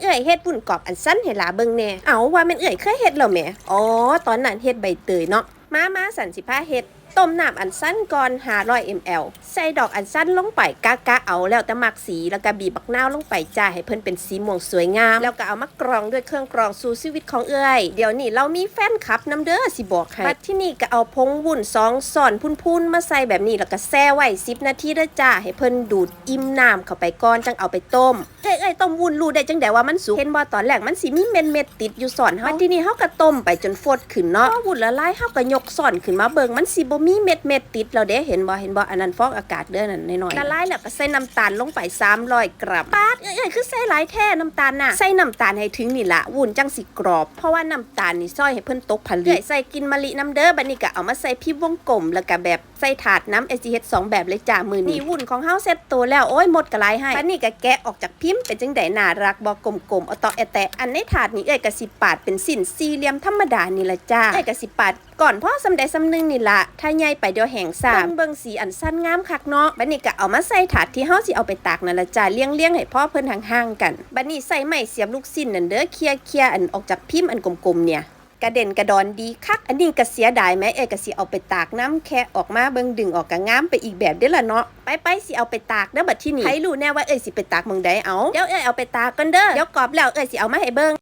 เอื่อยเฮ็ดบุ่นกรอบอันสั้นให้หลาเบิ่งแน่เอาว่ามันเอื่อยเคยเฮ็ดแล้วแหมอ๋อตอนนั้นเฮ็ดใบเตยเนาะมามาสันสิพาเฮ็ดต้มน้ำอันสั้นก่อน500 ml ใส่ดอกอันสั้นลงไปกะกะเอาแล้วแต่มักสีแล้วก็บีบบักนาวลงไปจ้าให้เพิ่นเป็นสีม่วงสวยงาม แล้วก็เอามากรองด้วยเครื่องกรองสู่ชีวิตของเอ้ยเดี๋ยวนี้เรามีแฟนคลับนํเด้อสิบอกให้บัดที่นี่ก็เอาพงวุ้นสองส่อนพุนๆมาใส่แบบนี้แล้วก็แช่ไว้10นาทีเด้อจ้าให้เพิ่นดูดอิ่มน้ำเข้าไปก่อนจังเอาไปต้มเอ้ยเอ้ยต้มวุ้นรู้ได้จังไดว่ามันสุกเห็นบ่ตอนแรกมันสิมีเม็ดเม็ดติดอยู่ส่อนเฮาบัดที่นี้เฮาก็ต้มไปจนฟดขึ้นเนาะพอวุ้นละลายเฮาก็ยกส่อนขึ้นมาเบิ่งมันสิบมีเม็ดเม็ดๆติดแล้วเด้เห็นบ่เห็นบ่อันนั้นฟอกอากาศเด้อนั่นน้อยๆละลายแล้วก็ใส่น้ำตาลลงไป300กรัมปาดเอ้ยเอ้ยคือใส่หลายแท้น้ำตาลน่ะใส่น้ำตาลให้ถึงนี่ล่ะวุ้นจังสิกรอบ เพราะว่าน้ำตาลนี่ซอยให้เพิ่นตกผลึกเอ้ยใส่กินมะลิน้ำเด้อบัดนี้ก็เอามาใส่พิมพ์วงกลมแล้วก็แบบใส่ถาดน้ำ SGH สองแบบเลยจ้ามือนี้วุ้นของเฮาเสร็จตัวแล้วโอ้ยหมดกระไรให้บัดนี้ก็แกะออกจากพิมพ์เป็นจังไดน่ารักบ่กลมๆเอาต่อแอแตะอันในถาดนี้เอ้ยก็สิปาดเป็นสิ้นสี่เหลี่ยมธรรมดานี่ละจ้าเอ้ยก็สิปาด ก่อนพ่อสำใดสำนึงนี่ละถ้าใหญ่ไปเดี๋ยวแห้งซ่าเบิ่งเบิ่งสีอันสั้นงามคักเนาะบัดนี้ก็เอามาใส่ถาดที่เฮาสิเอาไปตากนั่นละจ้าเลี้ยงๆให้พ่อเพิ่นห่างๆกันบัดนี้ใส่ไม้เสียบลูกสิ้นนั่นเด้อเคลียร์ๆอันออกจากพิมพ์อันกลมๆเนี่ยกระเด็นกระดอนดีคัก อันนี้ก็เสียดายไหมเอ้ยก็สิเอาไปตากน้ำแค่ออกมาเบิ่งดึงออกกะงามไปอีกแบบเด้อล่ะเนาะไปไปสิเอาไปตากเด้อบัดที่นี่ใครรู้แน่ว่าเอ้ยสิไปตากเมืองใดเอาเดี๋ยวเอ้ยเอาไปตากกันเด้อเดี๋ยวกรอบแล้วเอ้ยสิเอามาให้เบิ่ง